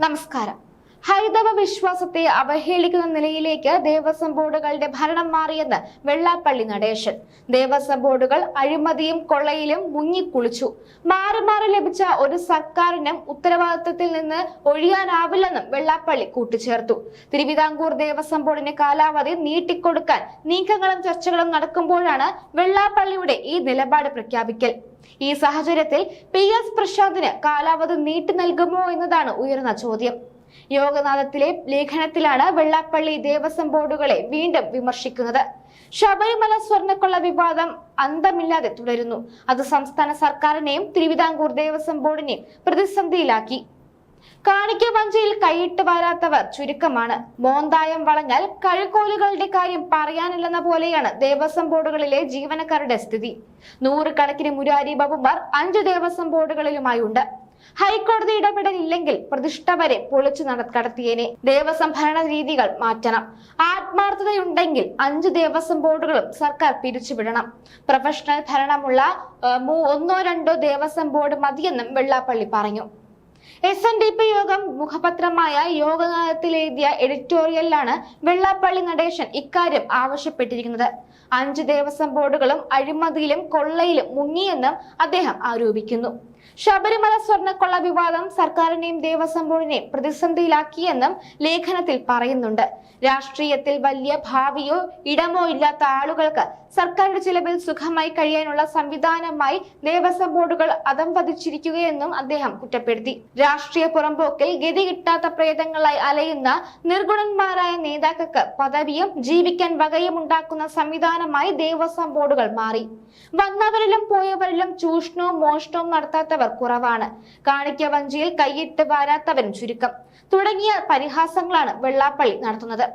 നമസ്കാരം. ഹൈന്ദവ വിശ്വാസത്തെ അവഹേളിക്കുന്ന നിലയിലേക്ക് ദേവസ്വം ബോർഡുകളുടെ ഭരണം മാറിയെന്ന് വെള്ളാപ്പള്ളി നടേശൻ. ദേവസ്വം ബോർഡുകൾ അഴിമതിയും കൊള്ളയിലും മുങ്ങിക്കുളിച്ചു. മാറി മാറി ലഭിച്ച ഒരു സർക്കാരിനും ഉത്തരവാദിത്വത്തിൽ നിന്ന് ഒഴിയാനാവില്ലെന്നും വെള്ളാപ്പള്ളി കൂട്ടിച്ചേർത്തു. തിരുവിതാംകൂർ ദേവസ്വം ബോർഡിന് കാലാവധി നീട്ടിക്കൊടുക്കാൻ നീക്കങ്ങളും ചർച്ചകളും നടക്കുമ്പോഴാണ് വെള്ളാപ്പള്ളിയുടെ ഈ നിലപാട് പ്രഖ്യാപിക്കൽ. ഈ സാഹചര്യത്തിൽ പി എസ് പ്രശാന്തിന് കാലാവധി നീട്ടി നൽകുമോ എന്നതാണ് ഉയർന്ന ചോദ്യം. യോഗനാഥത്തിലെ ലേഖനത്തിലാണ് വെള്ളാപ്പള്ളി ദേവസ്വം ബോർഡുകളെ വീണ്ടും വിമർശിക്കുന്നത്. ശബരിമല സ്വർണക്കൊള്ള വിവാദം അന്തമില്ലാതെ തുടരുന്നു. അത് സംസ്ഥാന സർക്കാരിനെയും തിരുവിതാംകൂർ ദേവസ്വം ബോർഡിനെയും പ്രതിസന്ധിയിലാക്കി. കാണിക്ക വഞ്ചിയിൽ കൈയിട്ട് വരാത്തവർ ചുരുക്കമാണ്. മോന്തായം വളഞ്ഞാൽ കഴുകോലുകളുടെ കാര്യം പറയാനില്ലെന്ന പോലെയാണ് ദേവസ്വം ബോർഡുകളിലെ ജീവനക്കാരുടെ സ്ഥിതി. നൂറുകണക്കിന് മുരാരി ബാബുമാർ അഞ്ചു ദേവസ്വം ബോർഡുകളിലുമായി ഉണ്ട് ഹൈക്കോടതി ഇടപെടലില്ലെങ്കിൽ പ്രതിഷ്ഠ വരെ പൊളിച്ചു കടത്തിയേനെ. ദേവസ്വം ഭരണ രീതികൾ മാറ്റണം. ആത്മാർത്ഥതയുണ്ടെങ്കിൽ അഞ്ച് ദേവസ്വം ബോർഡുകളും സർക്കാർ പിരിച്ചുവിടണം. പ്രൊഫഷണൽ ഭരണമുള്ള ഒന്നോ രണ്ടോ ദേവസ്വം ബോർഡ് മതിയെന്നും വെള്ളാപ്പള്ളി പറഞ്ഞു. എസ് എൻ ഡി പി യോഗം മുഖപത്രമായ യോഗനാഥത്തിലെഴുതിയ എഡിറ്റോറിയലിലാണ് വെള്ളാപ്പള്ളി നടേശൻ ഇക്കാര്യം ആവശ്യപ്പെട്ടിരിക്കുന്നത്. അഞ്ച് ദേവസ്വം ബോർഡുകളും അഴിമതിയിലും കൊള്ളയിലും മുങ്ങിയെന്നും അദ്ദേഹം ആരോപിക്കുന്നു. ശബരിമല സ്വർണക്കൊള്ള വിവാദം സർക്കാരിനെയും ദേവസ്വം ബോർഡിനെയും പ്രതിസന്ധിയിലാക്കിയെന്നും ലേഖനത്തിൽ പറയുന്നുണ്ട്. രാഷ്ട്രീയത്തിൽ വലിയ ഭാവിയോ ഇടമോ ഇല്ലാത്ത ആളുകൾക്ക് സർക്കാരിന്റെ ചിലവിൽ സുഖമായി കഴിയാനുള്ള സംവിധാനമായി ദേവസ്വം ബോർഡുകൾ അതംപതിച്ചിരിക്കുകയെന്നും അദ്ദേഹം കുറ്റപ്പെടുത്തി. രാഷ്ട്രീയ പുറമ്പോക്കിൽ ഗതി കിട്ടാത്ത പ്രേതങ്ങളായി അലയുന്ന നിർഗുണന്മാരായ നേതാക്കൾക്ക് പദവിയും ജീവിക്കാൻ വകയും ഉണ്ടാക്കുന്ന സംവിധാനമായി ദേവസ്വം ബോർഡുകൾ മാറി. വന്നവരിലും പോയവരിലും ചൂഷണവും മോഷണവും നടത്താത്തവർ കുറവാണ്. കാണിക്ക വഞ്ചിയിൽ കൈയിട്ട് വാരാത്തവരും ചുരുക്കം. തുടങ്ങിയ പരിഹാസങ്ങളാണ് വെള്ളാപ്പള്ളി നടത്തുന്നത്.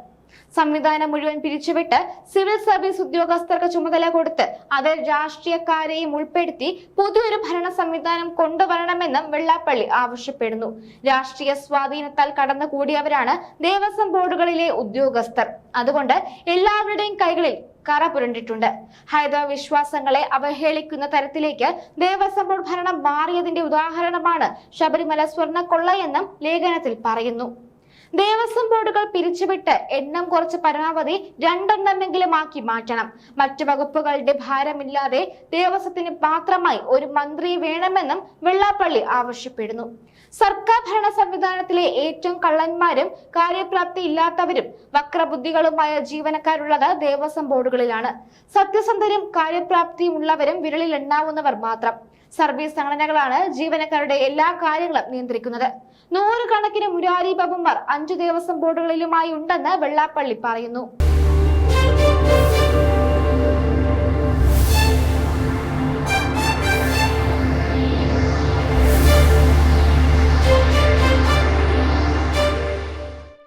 സംവിധാനം മുഴുവൻ പിരിച്ചുവിട്ട് സിവിൽ സർവീസ് ഉദ്യോഗസ്ഥർക്ക് ചുമതല കൊടുത്ത് അതിൽ രാഷ്ട്രീയക്കാരെയും ഉൾപ്പെടുത്തി പുതിയൊരു ഭരണ സംവിധാനം കൊണ്ടുവരണമെന്നും വെള്ളാപ്പള്ളി ആവശ്യപ്പെടുന്നു. രാഷ്ട്രീയ സ്വാധീനത്താൽ കടന്നുകൂടിയവരാണ് ദേവസ്വം ബോർഡുകളിലെ ഉദ്യോഗസ്ഥർ. അതുകൊണ്ട് എല്ലാവരുടെയും കൈകളിൽ കറ പുരണ്ടിട്ടുണ്ട്. ഹൈന്ദവ വിശ്വാസങ്ങളെ അവഹേളിക്കുന്ന തരത്തിലേക്ക് ദേവസ്വം ബോർഡ് ഭരണം മാറിയതിന്റെ ഉദാഹരണമാണ് ശബരിമല സ്വർണ കൊള്ളയെന്നും ലേഖനത്തിൽ പറയുന്നു. ദേവസ്വം ബോർഡുകൾ പിരിച്ചുവിട്ട് എണ്ണം കുറച്ച് പരമാവധി രണ്ടെണ്ണമെങ്കിലും ആക്കി മാറ്റണം. മറ്റു വകുപ്പുകളുടെ ഭാരമില്ലാതെ ദേവസ്വത്തിന് മാത്രമായി ഒരു മന്ത്രി വേണമെന്നും വെള്ളാപ്പള്ളി ആവശ്യപ്പെടുന്നു. സർക്കാർ ഭരണ സംവിധാനത്തിലെ ഏറ്റവും കള്ളന്മാരും കാര്യപ്രാപ്തി ഇല്ലാത്തവരും വക്രബുദ്ധികളുമായ ജീവനക്കാരുള്ളത് ദേവസ്വം ബോർഡുകളിലാണ്. സത്യസന്ധരും കാര്യപ്രാപ്തിയും ഉള്ളവരും വിരലിൽ എണ്ണാവുന്നവർ മാത്രം. സർവീസ് സംഘടനകളാണ് ജീവനക്കാരുടെ എല്ലാ കാര്യങ്ങളും നിയന്ത്രിക്കുന്നത്. നൂറുകണക്കിന് മുരാരി ബാബുമാർ അഞ്ചു ദിവസം ബോർഡുകളിലുമായി ഉണ്ടെന്ന് വെള്ളാപ്പള്ളി പറയുന്നു.